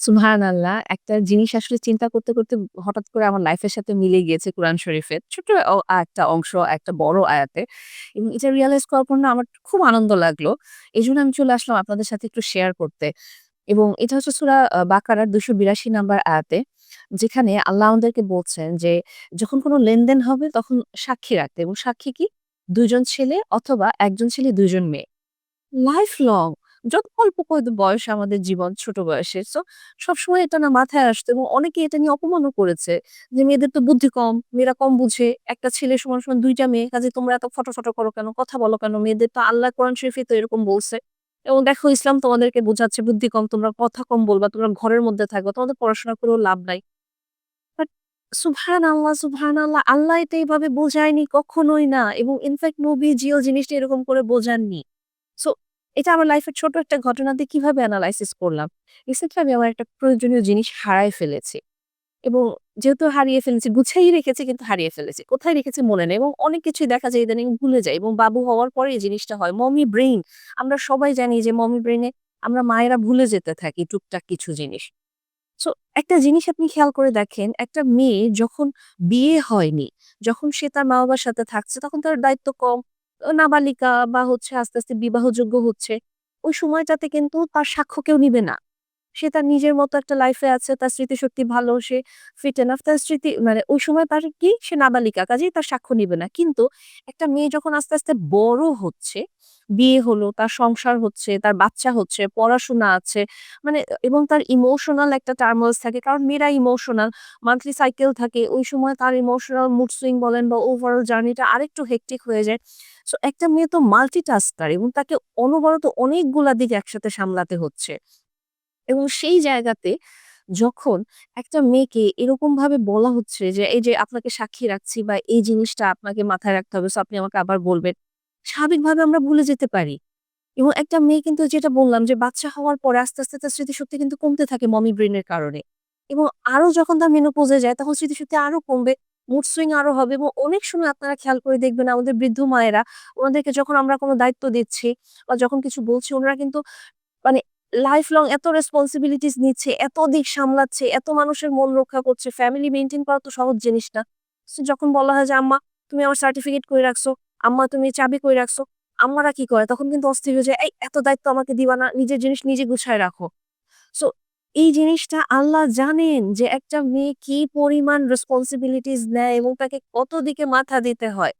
সুবহানাল্লাহ! একটা জিনিস আসলে চিন্তা করতে, করতে হঠাৎ করে আমার লাইফের সাথে মিলে গিয়েছে কোরআন শরীফের। ছোট্ট একটা অংশ একটা বড় আয়াতে। এবং এটা রিয়ালাইজ করার পর না আমার খুব আনন্দ লাগল। এজন্য আমি চলে আসলাম আপনাদের সাথে একটু শেয়ার করতে। এবং এটা হচ্ছে সূরা আ বাকারার ২৮২ নাম্বার আয়াতে। যেখানে আল্লাহ আমাদেরকে বলছেন যে, যখন কোন লেনদেন হবে তখন সাক্ষী রাখতে এবং সাক্ষী কি? ২ জন ছেলে অথবা ১ জন ছেলে ২ জন মেয়ে। লাইফ লং যত অল্প কয়দ বয়স আমাদের জীবন ছোট বয়সে সো সবসময় এটা না মাথায় আসতো এবং অনেকে এটা নিয়ে অপমানও করেছে। যে মেয়েদের তো বুদ্ধি কম, মেয়েরা কম বুঝে। একটা ছেলে সমান, সমান দুইটা মেয়ে। কাজে তোমরা এত ফটো-ফটো করো কেন? কথা বলো কেন? মেয়েদের তো আল্লাহ কোরআন শরীফেই তো এরকম বলছে। এবং দেখো ইসলাম তোমাদেরকে বোঝাচ্ছে বুদ্ধি কম, তোমরা কথা কম বলবা, তোমরা ঘরের মধ্যে থাকবা। তোমাদের পড়াশোনা করেও লাভ নাই। বাট সুবহানাল্লাহ, সুবহানাল্লাহ! আল্লাহ আল্লাহ এটা এইভাবে বোঝায়নি কখনোই না। এবং ইনফেক্ট নবীজিও জিনিসটা এরকম করে বোঝাননি। এটা আমার লাইফের ছোট একটা ঘটনা দিয়ে কীভাবে অ্যানালাইসিস করলাম। রিসেন্টলি আমি আমার একটা প্রয়োজনীয় জিনিস হারায় ফেলেছি। এবং যেহেতু হারিয়ে ফেলেছি, গুছাইয়ে রেখেছি কিন্তু হারিয়ে ফেলেছি। কোথায় রেখেছি মনে নেই এবং অনেক কিছুই দেখা যায় ইদানিং ভুলে যায় এবং বাবু হওয়ার পরে এই জিনিসটা হয়। মমি ব্রেইন আমরা সবাই জানি যে মমি ব্রেইনে আমরা মায়েরা ভুলে যেতে থাকি টুকটাক কিছু জিনিস। সো একটা জিনিস আপনি খেয়াল করে দেখেন, একটা মেয়ে যখন বিয়ে হয়নি, যখন সে তার মা-বাবার সাথে থাকছে তখন তার দায়িত্ব কম। নাবালিকা বা হচ্ছে আস্তে, আস্তে বিবাহযোগ্য হচ্ছে। ওই সময়টাতে কিন্তু তার সাক্ষ্য কেউ নিবে না। সে তার নিজের মতো একটা লাইফে আছে, তার স্মৃতিশক্তি ভালো, সে ফিট এনাফ তার স্মৃতি মানে ওই সময় তার কি? সে নাবালিকা। কাজেই তার সাক্ষ্য নিবে না। কিন্তু একটা মেয়ে যখন আস্তে, আস্তে বড় হচ্ছে, বিয়ে হলো, তার সংসার হচ্ছে, তার বাচ্চা হচ্ছে, পড়াশোনা আছে। মানে এবং তার ইমোশনাল একটা টার্মোইলস থাকে। কারণ মেয়েরা ইমোশনাল। মান্থলি সাইকেল থাকে। ওই সময় তার ইমোশনাল মুড সুইং বলেন বা ওভারঅল জার্নিটা আরেকটু হেক্টিক হয়ে যায়। সো একটা মেয়ে তো মাল্টিটাস্কার এবং তাকে অনবরত অনেকগুলা দিক একসাথে সামলাতে হচ্ছে। এবং সেই জায়গাতে যখন একটা মেয়েকে এরকম ভাবে বলা হচ্ছে যে, "এই যে আপনাকে সাক্ষী রাখছি বা এই জিনিসটা আপনাকে মাথায় রাখতে হবে। আপনি আমাকে আবার বলবেন।" স্বাভাবিকভাবে আমরা ভুলে যেতে পারি। এবং একটা মেয়ে কিন্তু যেটা বললাম যে বাচ্চা হওয়ার পরে আস্তে, আস্তে তার স্মৃতিশক্তি কিন্তু কমতে থাকে মমি ব্রেনের কারণে। এবং আরও যখন তার মেনোপজ যায় তখন স্মৃতিশক্তি আরও কমবে। মুড সুইং আরও হবে এবং অনেক সময় আপনারা খেয়াল করে দেখবেন আমাদের বৃদ্ধ মায়েরা, ওনাদেরকে যখন আমরা কোনো দায়িত্ব দিচ্ছি বা যখন কিছু বলছি ওনারা কিন্তু মানে লাইফ লং এত রেসপনসিবিলিটিস নিচ্ছে, এত দিক সামলাচ্ছে, এত মানুষের মন রক্ষা করছে। ফ্যামিলি মেইনটেইন করা তো সহজ জিনিস না। যখন বলা হয় যে, "আম্মা তুমি আমার সার্টিফিকেট করে রাখছো? আম্মা তুমি চাবি করে রাখছো?" আম্মারা কি করে? তখন কিন্তু অস্থির হয়ে যায়, "এই এত দায়িত্ব আমাকে দিবা না। নিজের জিনিস নিজে গুছায় রাখো।" সো এই জিনিসটা আল্লাহ জানেন যে একটা মেয়ে কি পরিমাণ রেসপন্সিবিলিটিস নেয় এবং তাকে কত দিকে মাথা দিতে হয়।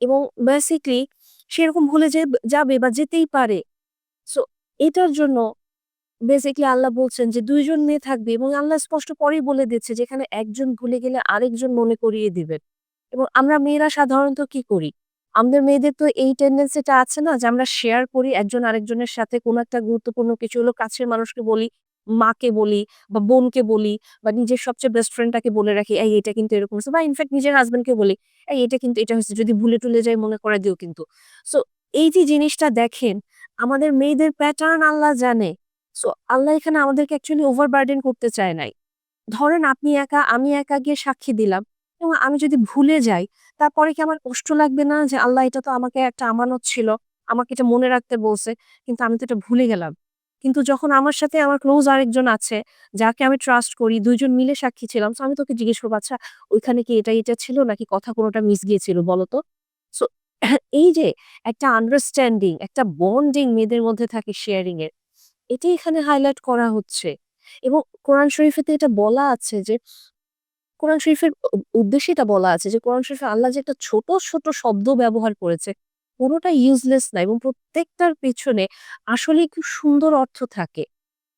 এবং বেসিকলি সেরকম ভুলে যেব যাবে বা যেতেই পারে। সো এটার জন্য বেসিক্যালি আল্লাহ বলছেন যে দুইজন মেয়ে থাকবে এবং আল্লাহ স্পষ্ট পরেই বলে দিচ্ছে যেখানে একজন ভুলে গেলে আরেকজন মনে করিয়ে দিবেন। এবং আমরা মেয়েরা সাধারণত কি করি? আমাদের মেয়েদের তো এই টেনডেন্সি টা আছে না যে আমরা শেয়ার করি একজন আরেকজনের সাথে কোনো একটা গুরুত্বপূর্ণ কিছু হলো কাছের মানুষকে বলি, মাকে বলি বা বোনকে বলি বা নিজের সবচেয়ে বেস্ট ফ্রেন্ড টাকে বলে রাখি, "এই এটা কিন্তু এরকম হইছে" বা ইনফেক্ট নিজের হাসব্যান্ড কে বলি, "এই এটা কিন্তু এটা হইছে। যদি ভুলে-টুলে যাই মনে করায় দিও কিন্তু।" সো এই যে জিনিসটা দেখেন, আমাদের মেয়েদের প্যাটার্ন আল্লাহ জানে। সো আল্লাহ এখানে আমাদেরকে অ্যাকচুয়ালি ওভারবার্ডেন করতে চায় নাই। ধরেন আপনি একা, আমি একা গিয়ে সাক্ষী দিলাম এবং আমি যদি ভুলে যাই, তারপরে কি আমার কষ্ট লাগবে না যে আল্লাহ এটা তো আমাকে একটা আমানত ছিল। আমাকে এটা মনে রাখতে বলছে। কিন্তু আমি তো এটা ভুলে গেলাম। কিন্তু যখন আমার সাথে আমার ক্লোজ আরেকজন আছে, যাকে আমি ট্রাস্ট করি, ২ জন মিলে সাক্ষী ছিলাম। সো আমি তোকে জিজ্ঞেস করব, "আচ্ছা ওইখানে কি এটা, এটা ছিল নাকি কথা কোনোটা মিস গিয়েছিল বলো তো?" সো এই যে একটা আন্ডারস্ট্যান্ডিং, একটা বন্ডিং মেয়েদের মধ্যে থাকে শেয়ারিং এর, এটাই এখানে হাইলাইট করা হচ্ছে। এবং কোরআন শরীফেতে এটা বলা আছে যে কোরআন শরীফের উদ্দেশ্যে এটা বলা আছে যে কোরআন শরীফে আল্লাহ যে একটা ছোট, ছোট শব্দ ব্যবহার করেছে, কোনটাই ইউজলেস না এবং প্রত্যেকটার পেছনে আসলে খুব সুন্দর অর্থ থাকে।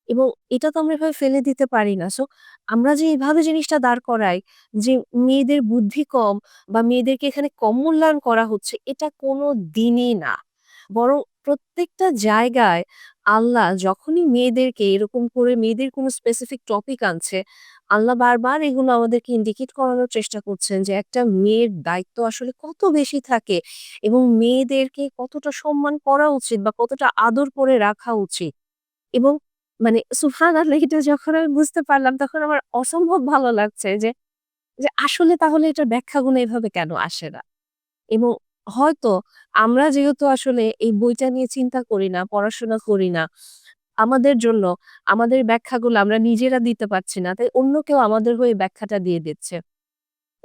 এবং এটা তো আমরা এভাবে ফেলে দিতে পারি না। সো আমরা যে এভাবে জিনিসটা দাঁড় করাই যে মেয়েদের বুদ্ধি কম বা মেয়েদেরকে এখানে কম মূল্যায়ন করা হচ্ছে, এটা কোনো দিনই না। বরং প্রত্যেকটা জায়গায় আল্লাহ যখনই মেয়েদেরকে এরকম করে মেয়েদের কোনো স্পেসিফিক টপিক আনছে, আল্লাহ বারবার এগুলো আমাদেরকে ইন্ডিকেট করানোর চেষ্টা করছেন যে একটা মেয়ের দায়িত্ব আসলে কত বেশি থাকে এবং মেয়েদেরকে কতটা সম্মান করা উচিত বা কতটা আদর করে রাখা উচিত। এবং মানে সুবহানাল্লাহ এটা যখন আমি বুঝতে পারলাম তখন আমার অসম্ভব ভালো লাগছে যে, যে আসলে তাহলে এটার ব্যাখ্যাগুলো এভাবে কেন আসে না? এবং হয়তো আমরা যেহেতু আসলে এই বইটা নিয়ে চিন্তা করি না, পড়াশোনা করি না, আমাদের জন্য আমাদের ব্যাখ্যাগুলো আমরা নিজেরা দিতে পারছি না। তাই অন্য কেউ আমাদের হয়ে ব্যাখ্যাটা দিয়ে দিচ্ছে।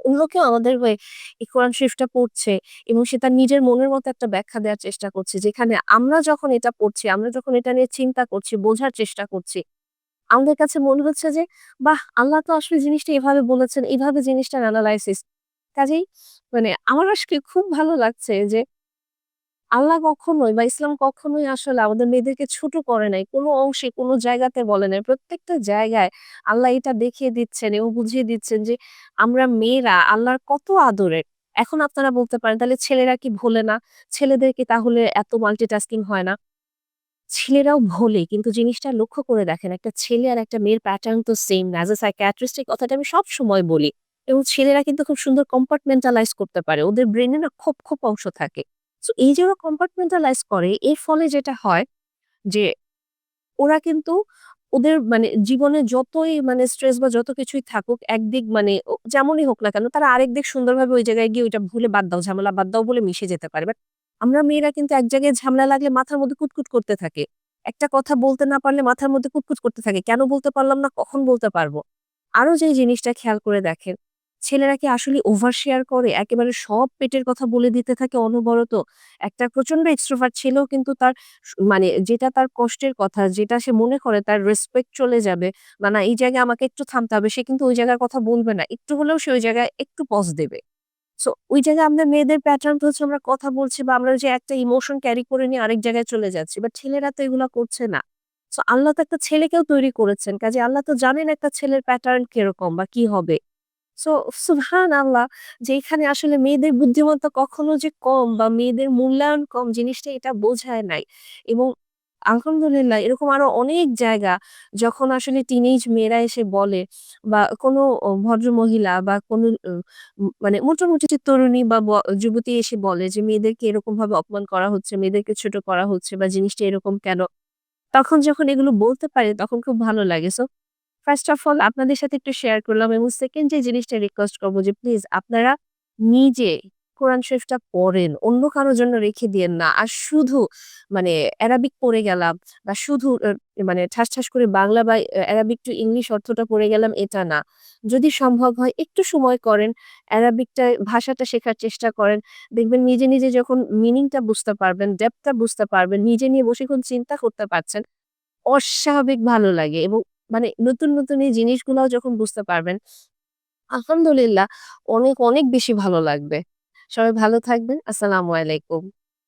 অন্য কেউ আমাদের হয়ে এই কোরআন শরীফটা পড়ছে এবং সে তার নিজের মনের মতো একটা ব্যাখ্যা দেওয়ার চেষ্টা করছে। যেখানে আমরা যখন এটা পড়ছি, আমরা যখন এটা নিয়ে চিন্তা করছি, বোঝার চেষ্টা করছি, আমাদের কাছে মনে হচ্ছে যে, বাহ! আল্লাহ তো আসলে জিনিসটা এভাবে বলেছেন, এভাবে জিনিসটার এনালাইসিস। কাজেই মানে আমার আসলে খুব ভালো লাগছে যে আল্লাহ কখনোই বা ইসলাম কখনোই আসলে আমাদের মেয়েদেরকে ছোট করে নাই। কোনো অংশে, কোনো জায়গাতে বলে নাই। প্রত্যেকটা জায়গায় আল্লাহ এটা দেখিয়ে দিচ্ছেন এবং বুঝিয়ে দিচ্ছেন যে আমরা মেয়েরা আল্লাহর কত আদরের। এখন আপনারা বলতে পারেন তাহলে ছেলেরা কি ভোলে না? ছেলেদের কি তাহলে এত মাল্টিটাস্কিং হয় না? ছেলেরাও ভোলে কিন্তু জিনিসটা লক্ষ্য করে দেখেন একটা ছেলে আর একটা মেয়ের প্যাটার্ন তো সেম না। অ্যাজ সাইকিয়াট্রিস্ট কথাটা আমি সবসময় বলি। এবং ছেলেরা কিন্তু খুব সুন্দর কম্পার্টমেন্টালাইজ করতে পারে। ওদের ব্রেনে না খোপ, খোপ অংশ থাকে। সো এই যে ওরা কম্পার্টমেন্টালাইজ করে এর ফলে যেটা হয় যে ওরা কিন্তু ওদের মানে জীবনে যতই মানে স্ট্রেস বা যত কিছুই থাকুক একদিক মানে যেমনই হোক না কেন তারা আরেক দিক সুন্দরভাবে ওই জায়গায় গিয়ে ওইটা ভুলে বাদ দাও, ঝামেলা বাদ দাও বলে মিশে যেতে পারে। বাট আমরা মেয়েরা কিন্তু এক জায়গায় ঝামেলা লাগলে মাথার মধ্যে কুটকুট করতে থাকে। একটা কথা বলতে না পারলে মাথার মধ্যে কুটকুট করতে থাকে। কেন বলতে পারলাম না, কখন বলতে পারব? আরও যে জিনিসটা খেয়াল করে দেখেন, ছেলেরা কি আসলে ওভার শেয়ার করে? একেবারে সব পেটের কথা বলে দিতে থাকে অনবরত। একটা প্রচণ্ড এক্সট্রোভার্ট ছেলেও কিন্তু তার মানে যেটা তার কষ্টের কথা, যেটা সে মনে করে তার রেসপেক্ট চলে যাবে বা না এই জায়গায় আমাকে একটু থামতে হবে, সে কিন্তু ওই জায়গার কথা বলবে না। একটু হলেও সে ওই জায়গায় একটু পজ দেবে। সো ওই জায়গায় আমাদের মেয়েদের প্যাটার্ন তো হচ্ছে আমরা কথা বলছি বা আমরা যে একটা ইমোশন ক্যারি করে নিয়ে আরেক জায়গায় চলে যাচ্ছি। বা ছেলেরা তো এগুলা করছে না। সো আল্লাহ তো একটা ছেলেকেও তৈরি করেছেন। কাজে আল্লাহ তো জানেন একটা ছেলের প্যাটার্ন কীরকম বা কি হবে। সো আসলে মেয়েদের বুদ্ধিমত্তা কখনো যে কম বা মেয়েদের মূল্যায়ন কম জিনিসটা এটা বোঝায় নাই। এবং আলহামদুলিল্লাহ এরকম আরও অনেক জায়গা যখন আসলে টিনেজ মেয়েরা এসে বলে বা কোনো ও ভদ্রমহিলা বা কোনো মানে মোটামুটি যে তরুণী ব যুবতী এসে বলে যে মেয়েদেরকে এরকম ভাবে অপমান করা হচ্ছে, মেয়েদেরকে ছোট করা হচ্ছে বা জিনিসটা এরকম কেন? তখন যখন এগুলো বলতে পারে তখন খুব ভালো লাগে। সো ফার্স্ট অফ অল আপনাদের সাথে একটু শেয়ার করলাম এবং সেকেন্ড যে জিনিসটা রিকোয়েস্ট করব যে প্লিজ আপনারা নিজে কোরআন শরীফটা পড়েন। অন্য কারোর জন্য রেখে দিয়েন না। আর শুধু মানে অ্যারাবিক পড়ে গেলাম বা শুধু মানে ঠাস, ঠাস করে বাংলা বা অ্যা অ্যারাবিক টু ইংলিশ অর্থটা পড়ে গেলাম এটা না। যদি সম্ভব হয় একটু সময় করেন, অ্যারাবিকটা ভাষাটা শেখার চেষ্টা করেন। দেখবেন নিজে, নিজে যখন মিনিংটা বুঝতে পারবেন, ডেপথটা বুঝতে পারবেন, নিজে নিয়ে বসে যখন চিন্তা করতে পারছেন, অস্বাভাবিক ভালো লাগে এবং মানে নতুন, নতুন এই জিনিসগুলাও যখন বুঝতে পারবেন, আলহামদুলিল্লাহ অনেক, অনেক বেশি ভালো লাগবে। সবাই ভালো থাকবেন। আসসালামু আলাইকুম।